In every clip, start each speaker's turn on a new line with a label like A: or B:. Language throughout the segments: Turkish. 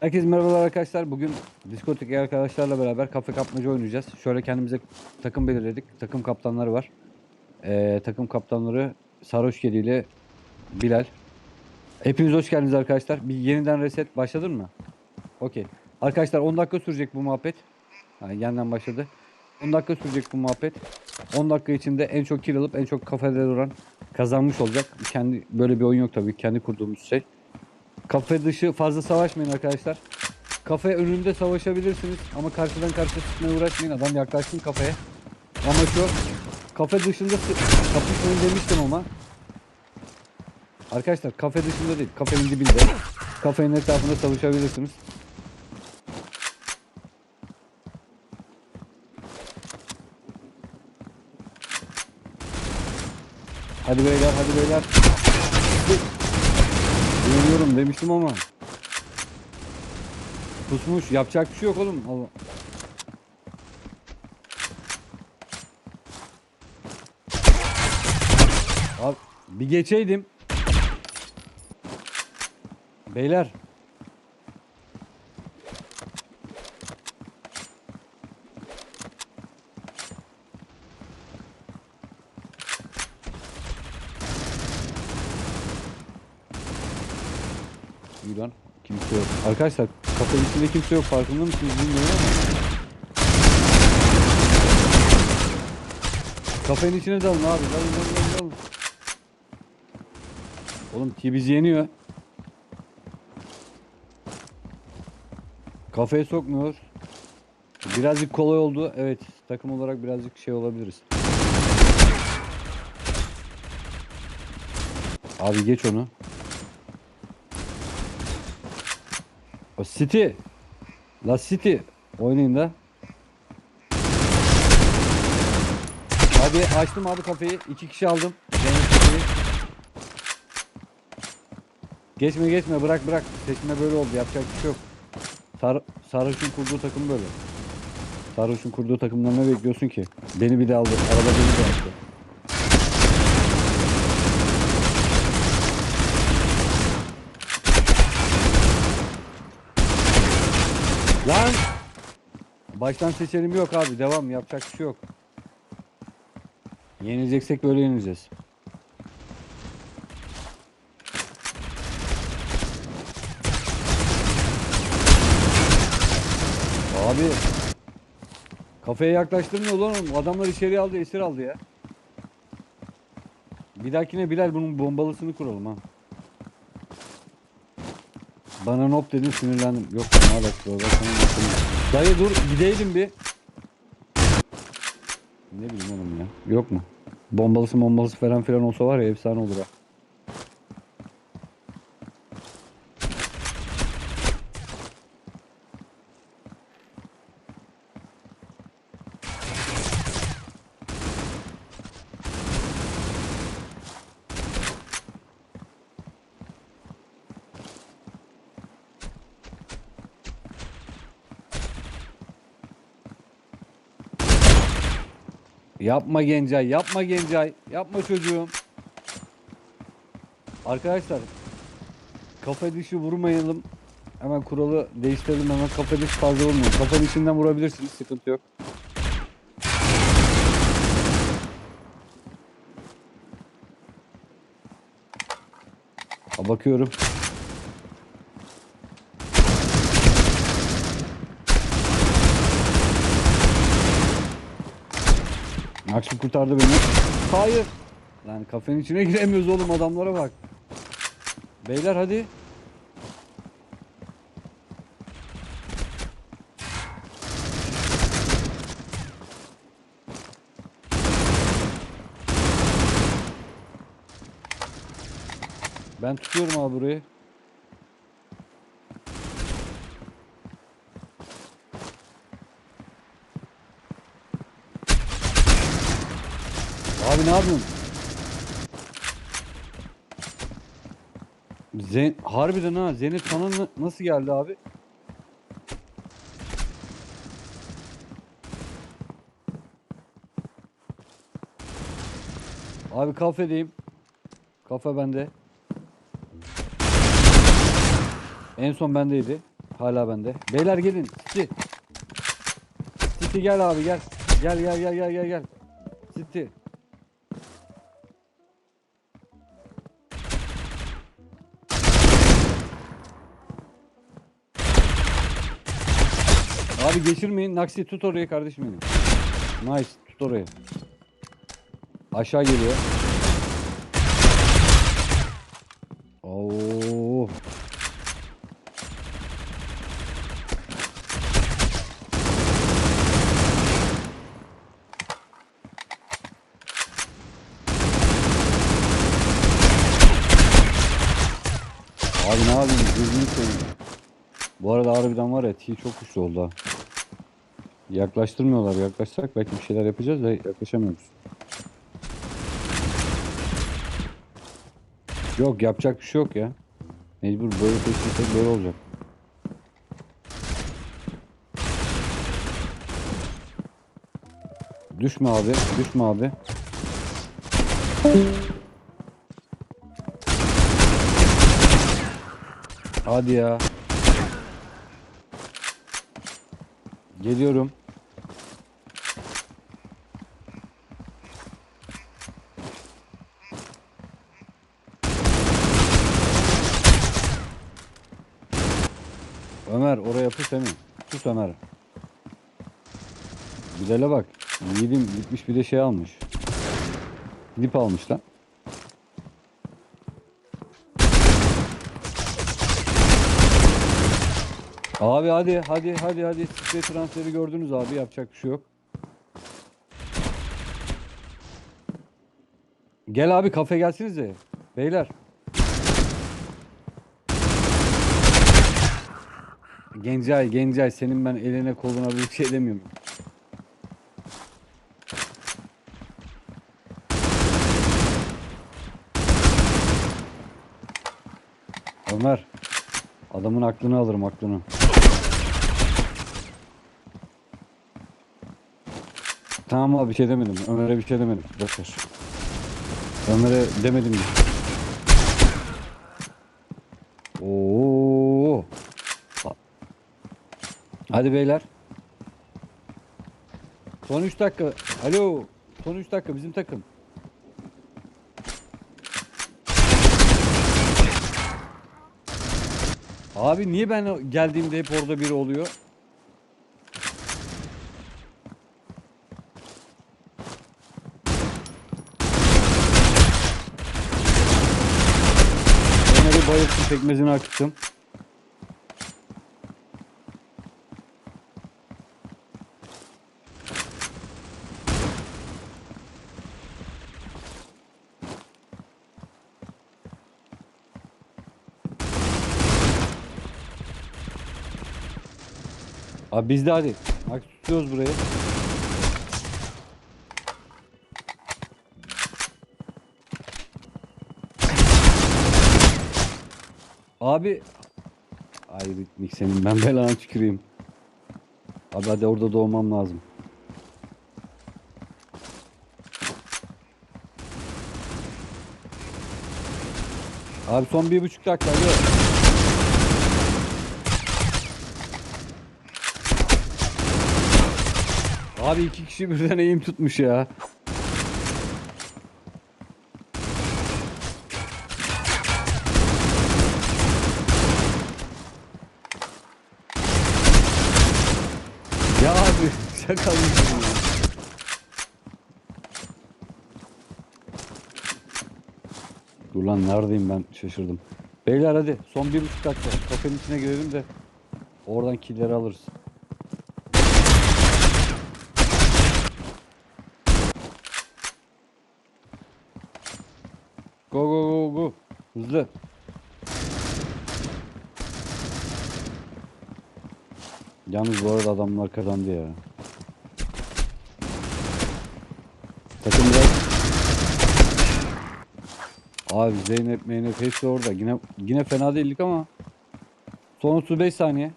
A: Herkese merhabalar arkadaşlar. Bugün Discord'daki arkadaşlarla beraber kafe kapmaca oynayacağız. Şöyle kendimize takım belirledik. Takım kaptanları var. Ee, takım kaptanları Sarhoş Kedi ile Bilal. Hepiniz hoş geldiniz arkadaşlar. Bir yeniden reset başladın mı? Okey. Arkadaşlar 10 dakika sürecek bu muhabbet. Ha, yeniden başladı. 10 dakika sürecek bu muhabbet. 10 dakika içinde en çok kill alıp en çok kafede duran kazanmış olacak. Kendi böyle bir oyun yok tabii. Kendi kurduğumuz şey. Kafe dışı fazla savaşmayın arkadaşlar. Kafe önünde savaşabilirsiniz ama karşıdan karşıya sıkmaya uğraşmayın. Adam yaklaşsın kafeye. Ama şu kafe dışında kapışmayın demiştim ama. Arkadaşlar kafe dışında değil. Kafenin dibinde. Kafenin etrafında savaşabilirsiniz. Hadi beyler hadi beyler. Yeniyorum demiştim ama. Pusmuş. Yapacak bir şey yok oğlum. Allah. Abi bir geçeydim. Beyler. Lan. Kimse yok. Arkadaşlar içinde kimse yok. Farkında mısınız bilmiyorum ama. Kafenin içine dalın abi. Dalın dalın dalın dalın. Oğlum T bizi yeniyor. Kafeye sokmuyor. Birazcık kolay oldu. Evet takım olarak birazcık şey olabiliriz. Abi geç onu. O City. La City. Oynayın da. Hadi açtım abi kafeyi. İki kişi aldım. Geçme geçme bırak bırak. Seçme böyle oldu. Yapacak bir şey yok. Sar Sarhoş'un kurduğu takım böyle. Sarhoş'un kurduğu takımdan ne bekliyorsun ki? Beni bir de aldı. Arada beni de aldı. Lan! Baştan seçelim yok abi. Devam. Yapacak bir şey yok. Yenileceksek böyle yenileceğiz. Abi kafeye yaklaştırmıyor lan oğlum. Adamlar içeri aldı, esir aldı ya. Bir dahakine Bilal bunun bombalısını kuralım ha. Bana nop dedin sinirlendim. Yok ne alakası var. Sana. Dayı dur gideydim bir. Ne bileyim oğlum ya. Yok mu? Bombalısı bombalısı falan filan olsa var ya efsane olur ha. Yapma Gencay, yapma Gencay, yapma çocuğum. Arkadaşlar, kafa dışı vurmayalım. Hemen kuralı değiştirelim hemen kafa dışı fazla vurmayın. Kafanın içinden vurabilirsiniz, sıkıntı yok. Ha, bakıyorum. Maxim kurtardı beni. Hayır. Lan kafenin içine giremiyoruz oğlum adamlara bak. Beyler hadi. Ben tutuyorum abi burayı. Ne yapıyorsun? Zen harbiden ha Zenit sana na- nasıl geldi abi? Abi kafedeyim. Kafe bende. En son bendeydi. Hala bende. Beyler gelin. City. City gel abi gel. Gel gel gel gel gel gel. City. Abi geçirmeyin. Naksi tut orayı kardeşim benim. Nice. Tut orayı. Aşağı geliyor. Oo. Abi ne yapayım gözünü seveyim. Bu arada harbiden var ya T çok güçlü oldu ha. Yaklaştırmıyorlar. Yaklaşsak belki bir şeyler yapacağız da yaklaşamıyoruz. Yok yapacak bir şey yok ya. Mecbur böyle seçtiysek böyle olacak. Düşme abi, düşme abi. Hadi ya. Geliyorum. Ömer oraya pus Emin. Pus Ömer. Güzele bak. Yiğidim gitmiş bir de şey almış. Dip almış lan. Abi hadi hadi hadi hadi sprey transferi gördünüz abi yapacak bir şey yok. Gel abi kafe gelsinize. Beyler. Gencay Gencay senin ben eline koluna bir şey demiyorum. Ömer. Adamın aklını alırım aklını. Tamam abi bir şey demedim. Ömer'e bir şey demedim. Boş ver. Ömer'e demedim mi? Oo. Hadi beyler. Son 3 dakika. Alo. Son 3 dakika bizim takım. Abi niye ben geldiğimde hep orada biri oluyor? Onları bayılttım pekmezini akıttım. Abi biz de hadi. Bak tutuyoruz burayı. Abi Ay ritmik senin ben belanı tüküreyim. Abi hadi orada doğmam lazım. Abi son bir buçuk dakika hadi. Abi iki kişi birden eğim tutmuş ya. Ya abi şaka ya? Dur lan neredeyim ben şaşırdım. Beyler hadi son bir buçuk dakika kafenin içine girelim de oradan killeri alırız. Hızlı. Yalnız bu arada adamlar kazandı ya. Takım biraz... Abi Zeynep Meynep hepsi orada. Yine, yine fena değildik ama. Son 35 saniye.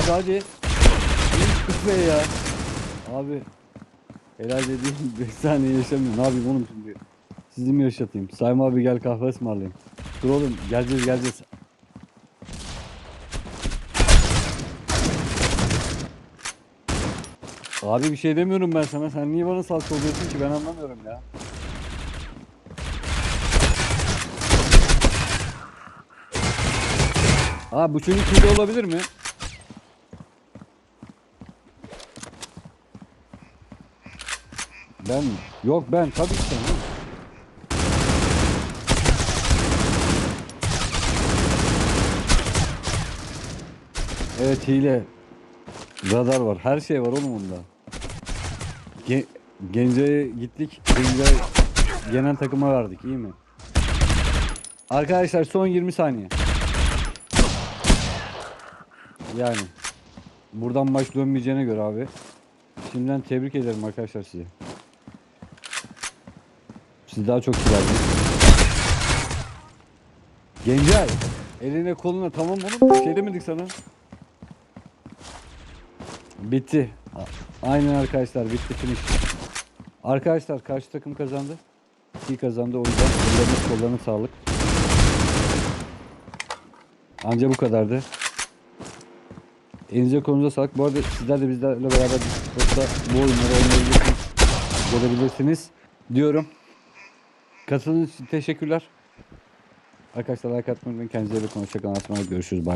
A: Abi hadi. Üf be ya. Abi. Helal dediğim 5 saniye yaşamıyor. Ne yapayım oğlum şimdi? Sizi mi yaşatayım? Sayma abi gel kahve ısmarlayayım. Dur oğlum geleceğiz geleceğiz. Abi bir şey demiyorum ben sana. Sen niye bana salça oluyorsun ki? Ben anlamıyorum ya. Abi bu çocuk hile olabilir mi? Ben mi? Yok ben tabii ki. Evet hile. Radar var. Her şey var oğlum onda. Ge Gence'ye gittik. Gence genel takıma verdik. iyi mi? Arkadaşlar son 20 saniye. Yani. Buradan maç dönmeyeceğine göre abi. Şimdiden tebrik ederim arkadaşlar sizi. Siz daha çok güzeldiniz. Gencay. Eline koluna tamam oğlum. Bir şey demedik sana. Bitti. Aynen arkadaşlar bitti finish. Arkadaşlar karşı takım kazandı. İyi kazandı o yüzden ellerine kollarına sağlık. Anca bu kadardı. Elinize kolunuza sağlık. Bu arada sizler de bizlerle beraber Discord'da bu oyunları oynayabilirsiniz. Görebilirsiniz diyorum. Katıldığınız için teşekkürler. Arkadaşlar like atmayı unutmayın. Kendinize iyi bakın. Hoşçakalın. Görüşürüz. Bye.